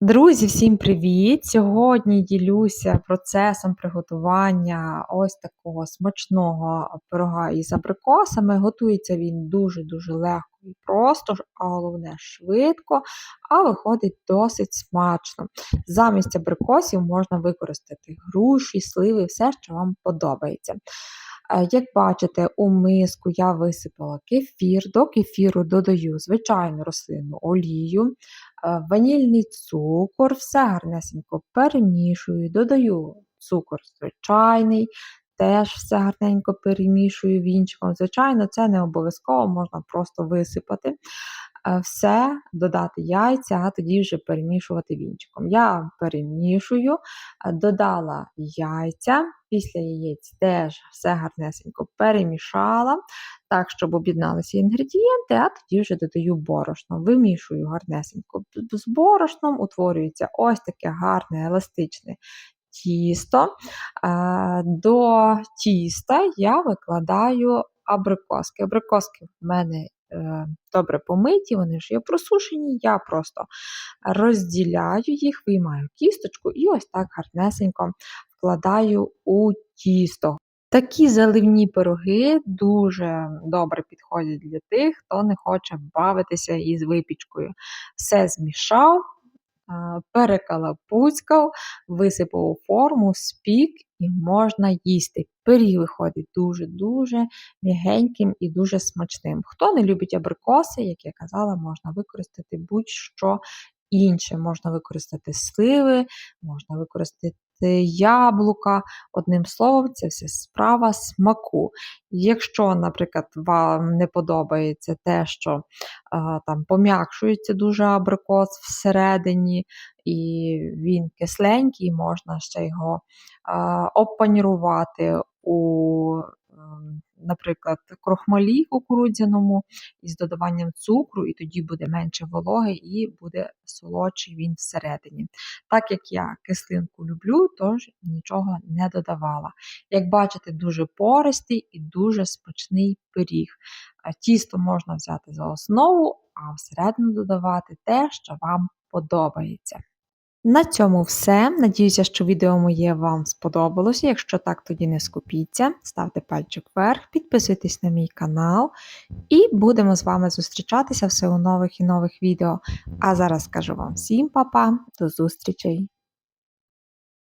Друзі, всім привіт! Сьогодні ділюся процесом приготування ось такого смачного пирога із абрикосами. Готується він дуже-дуже легко і просто, а головне швидко, а виходить досить смачно. Замість абрикосів можна використати груші, сливи, все, що вам подобається. Е, як бачите, у миску я висипала кефір, до кефіру додаю звичайну рослинну олію, ванільний цукор, все гарнесенько перемішую, додаю цукор звичайний, теж все гарненько перемішую вінчиком. Звичайно, це не обов'язково, можна просто висипати. Е, все, додати яйця, а тоді вже перемішувати вінчиком. Я перемішую, е, додала яйця, після яєць теж все гарнесенько перемішала, так, щоб об'єдналися інгредієнти, а тоді вже додаю борошно. Вимішую гарнесенько з борошном, утворюється ось таке гарне, еластичне. Тісто. Е, до тіста я викладаю абрикоски. Абрикоски в мене добре помиті, вони вже є просушені. Я просто розділяю їх, виймаю кісточку і ось так гарнесенько вкладаю у тісто. Такі заливні пироги дуже добре підходять для тих, хто не хоче бавитися із випічкою. Все змішав, перекалапуцькав, висипав у форму, спік і можна їсти. Пиріг виходить дуже-дуже м'ягеньким і дуже смачним. Хто не любить абрикоси, як я казала, можна використати будь-що інше. Можна використати сливи, можна використати яблука. Одним словом, це все справа смаку. Якщо, наприклад, вам не подобається те, що а, там пом'якшується дуже абрикос всередині, і він кисленький, можна ще його а, опанірувати у ем, наприклад, крохмалі кукурудзяному із додаванням цукру, і тоді буде менше вологи і буде солодший він всередині. Так як я кислинку люблю, тож нічого не додавала. Як бачите, дуже пористий і дуже смачний пиріг. Тісто можна взяти за основу, а всередину додавати те, що вам подобається. На цьому все. Надіюся, що відео моє вам сподобалося. Якщо так, тоді не скупіться, ставте пальчик вверх, підписуйтесь на мій канал, і будемо з вами зустрічатися все у нових і нових відео. А зараз скажу вам всім па-па, до зустрічей!